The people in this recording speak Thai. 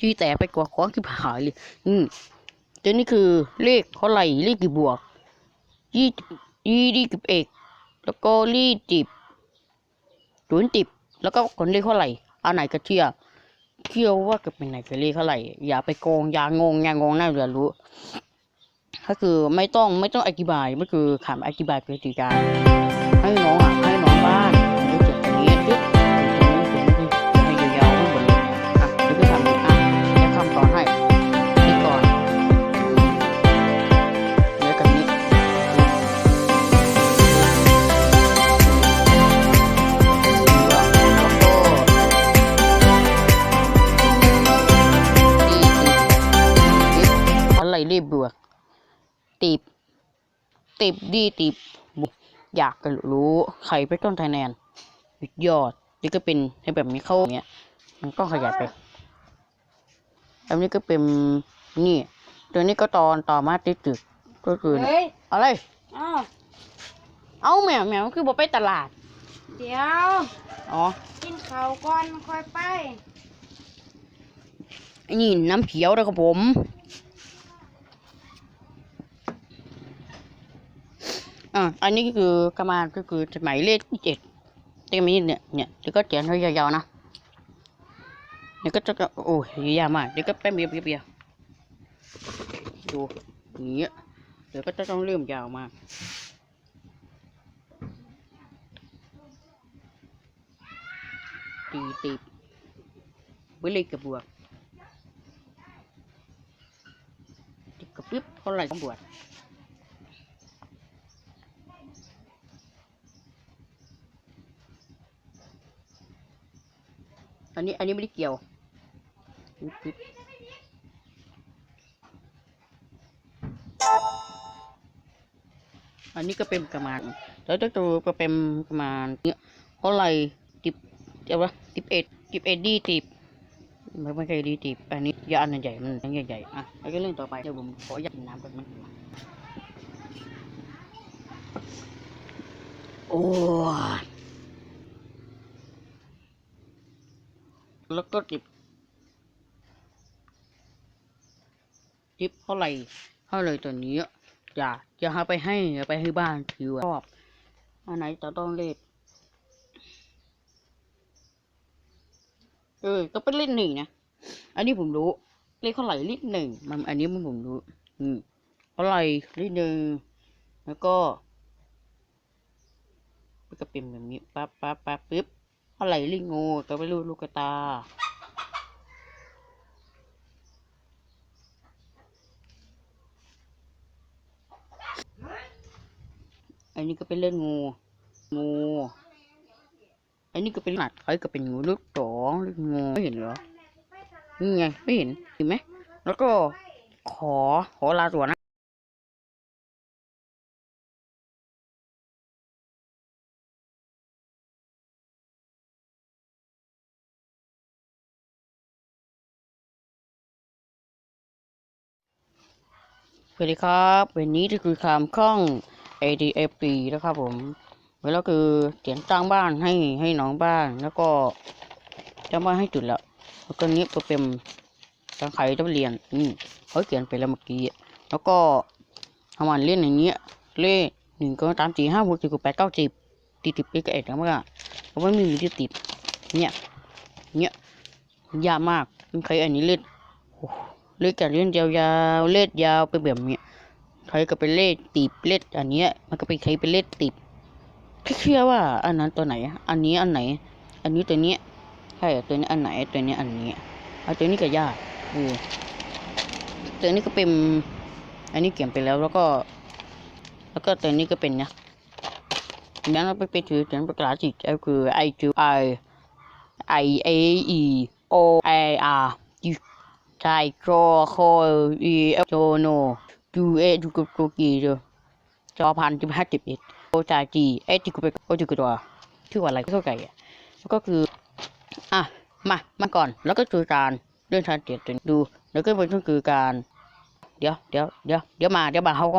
จีแต่ไปกว่าของที่หายเลย อืมตัวนี้คือเลขเท่าไหร่เลขกี่บวกยี่ยี่ดีกับเอกแล้วก็ลี่จิบศูนย์จิบ แล้วก็คนเลขเท่าไหร่อันไหนก็เชื่อเชื่อว่าจะเป็นไหนก็เลขเท่าไหร่ อย่าไปโกงอย่างงอย่างงงน่าเรียนรู้ก็คือไม่ต้องไม่ต้องอธิบายก็คือขำอธิบายวิธีการให้น้องอะ ไรรีบบวกตีบตีบดีตีบอยากจะรู้ใครเป็นต้นคะแนนสุดยอดนี่ก็เป็นให้แบบนี้เข้าอย่างเงี้ย มันต้องขยายไปอันนี้ก็เป็นนี่ ตัวนี้ก็ตอนต่อมาติดตึกก็คือเฮ้ยอะไรอ้าวเอาแมวแมวคือบอกไปตลาด เดี๋ยว อ๋อ กินข้าวก่อนค่อยไปอันนี้น้ำเขียวนะครับผม อะอันนี้ก็คือกระมาณก็คือหมายเลขที่เจ็ดเต็มนี้เนี่ยเนี่ยเดี๋ยวก็เขียนให้ยาวๆนะเดี๋ยวก็จะโอ้ยยากมากเดี๋ยวก็แป๊บเดียวเดียวเดียวดูอย่างเงี้ยเดี๋ยวก็จะต้องเริ่มยาวมากตีตีไว้เลยกับบวกติดกับปิ๊บเท่าไหร่ต้องบวก อันนี้อันนี้ไม่ได้เกี่ยวอันนี้ก็เป็นประมาณแล้วตัวตัวก็เป็นประมาณเนี้ยเท่าไหร่ติบเดี๋ยววะติบเอ็ดติบเอ็ดดีติบไม่ไม่ใช่ดีติบอันนี้ยาอันใหญ่มันอันใหญ่ๆอะแล้วก็เรื่องต่อไปเดี๋ยวผมขออยากกินน้ำก่อนมันโอ้ แล้วก็ติบติบเท่าไหร่เท่าไร่ตัวนี้อะอย่า อย่าเอาไปให้อย่าไปให้บ้านถือชอบอันไหนจะต้องเล่นเออ ก็เป็นเล่นหนึ่งนะ อันนี้ผมรู้ เลขเท่าไหร่เลขหนึ่งมันอันนี้มันผมรู้ อืมเท่าไหร่เลขหนึ่งแล้วก็มันก็เป็นแบบนี้ปั๊บปั๊บปั๊บปึ๊บ เท่าไรลขงูก็ไม่รู้ลูกตา อันนี้ก็เป็นเล่นงู งู อันนี้ก็เป็นหนัดไอ้ก็เป็นงูลูกสองลูกงูไม่เห็นเหรอ นี่ไง ไม่เห็นเห็นไหม แล้วก็ขอขอลาตัวนะ สวัสดีครับวันนี้จะคือคำข้อง ADFP นะครับผมแล้วคือเขียนสร้างบ้านให้ให้น้องบ้านแล้วก็สร้างบ้านให้จุดแล้วแล้วก็นี้ก็เป็นการไขต้องเรียนอืมเขาเขียนไปแล้วเมื่อกี้แล้วก็ทำมันเล่นอย่างเงี้ยเลขหนึ่งก็ตามสี่ห้าหกเจ็ดแปดเก้าสิบติดติดไปก็เอ็ดแล้วมั้งอะเพราะว่าไม่มีที่ติดเนี่ยเนี่ยยากมากมันใครอันนี้เล่นโอ้ โหเล่นกับเล่นยาวๆเล่นยาวไปแบบเนี้ยใครก็ไปเล่นตีบเล่นอันเนี้ย มันก็เป็นใครไปเล่นตีบเชื่อว่า อันนั้นตัวไหน อันนี้อันไหน อันนี้ตัวเนี้ยใช่ตัวนี้อันไหนตัวนี้อันนี้เอาตัวนี้ก็ยากเออตัวนี้ก็เป็น อันนี้เขียนไปแล้วแล้วก็ แล้วก็ตัวนี้ก็เป็นนะงั้นเราไปไปถือเขียนภาษาอังกฤษก็คือ I Q I I A E O I R U ใช่โคออีเอโจโนจูเอจูกุกุกีเจอจอพันจุดห้าสิบเอ็ดโอจาจีเอจิกุเปโอจิกุตัวชื่อว่าอะไรก็เท่าไก่อะแล้วก็คือ อะ มา มาก่อน แล้วก็คือการเรื่องทางเดียดดู แล้วก็เป็นก็คือการ เดี๋ยวเดี๋ยวเดี๋ยวเดี๋ยวมา เดี๋ยวมาเขาก็